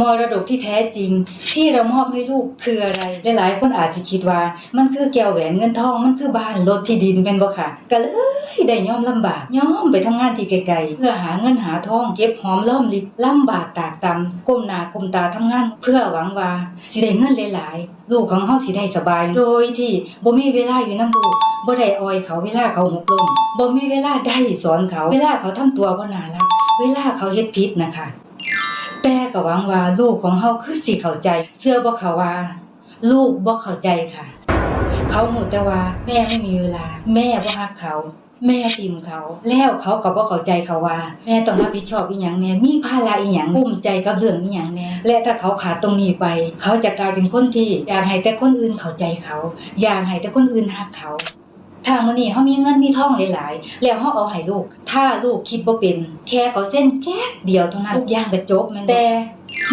มรดกที่แท้จริง ที่เรามอบให้ลูกคืออะไร หลายๆ คนอาจจะคิดว่า มันคือแก้วแหวนเงินทอง มันคือบ้านรถที่ดินเป็นบ่ค่ะก็เลยได้ย่อมลำบากย่อมไปทำงานที่ไกลๆเพื่อหาเงินหาทองเก็บหอมรอมริบลำบากตากตำก้มหน้าก้มตาทำงานเพื่อหวังว่าสิได้เงินหลายๆ ลูกของเฮาสิได้สบาย โดยที่บ่มีเวลาอยู่นำลูกบ่ได้ออยเขาเวลาเขาหกล้มบ่มีเวลาได้สอนเขาเวลาเขาทำตัวบ่น่ารักเวลาเขาเฮ็ดผิดนะคะ แต่ก็หวังว่าลูกของเฮาคือสิเข้าใจเชื่อบ่เขาว่า ลูกบ่เข้าใจค่ะ เขาหมดแต่ว่า แม่ไม่มีเวลา แม่บ่ฮักเขา แม่ติมเขา แล้วเขาก็บ่เข้าใจเขาว่า แม่ต้องรับผิดชอบอีหยังแน่มีภาระอีหยังภูมิใจกับเรื่องอีหยังแน่และถ้าเขาขาดตรงนี้ไป เขาจะกลายเป็นคนที่อยากให้แต่คนอื่นเข้าใจเขา อยากให้แต่คนอื่นฮักเขา ถ้ามื้อนี้เฮามีเงินมีทองหลายๆ แล้วเฮาเอาให้ลูก ถ้าลูกคิดบ่เป็น แค่เขาเส้นแค่เดียวเท่านั้นทุกอย่างก็จบแม่นแต่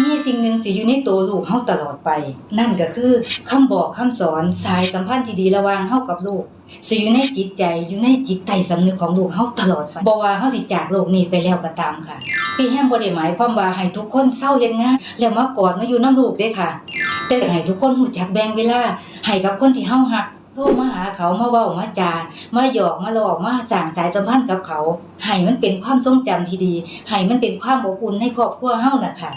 มีสิ่งหนึ่งสิอยู่ในตัวลูกเฮาตลอดไป นั่นก็คือคำบอกคำสอนสายสัมพันธ์ที่ดีระหว่างเฮากับลูกสิอยู่ในจิตใจอยู่ในจิตใต้สำนึกของลูกเฮาตลอดไปบ่ว่าเฮาสิจากโลกนี้ไปแล้วก็ตามค่ะพี่แฮมบ่ได้หมายความว่าให้ทุกคนเศร้าเฮ็ดงานแล้วมากอดมาอยู่นํลูกเด้ค่ะ แต่ให้ทุกคนรู้จักแบ่งเวลาให้กับคนที่เฮาฮัก ทรมาหาเขามาเว้ามาจามาหยอกมาหลอกมาสั่งสายสัมพันธ์กับเขาให้มันเป็นความทรงจำที่ดีให้มันเป็นความอบอุ่นในครอบครัวเฮาน่ะค่ะ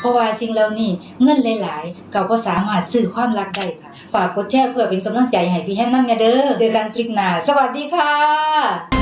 เพราะว่าสิ่งเหล่านี้เงินหลายๆก็บ่สามารถซื้อความรักได้ค่ะ ฝากกดแชร์เพื่อเป็นกำลังใจให้พี่แฮมนำเนี่ยเด้อเจอกันคลิปหน้าสวัสดีค่ะ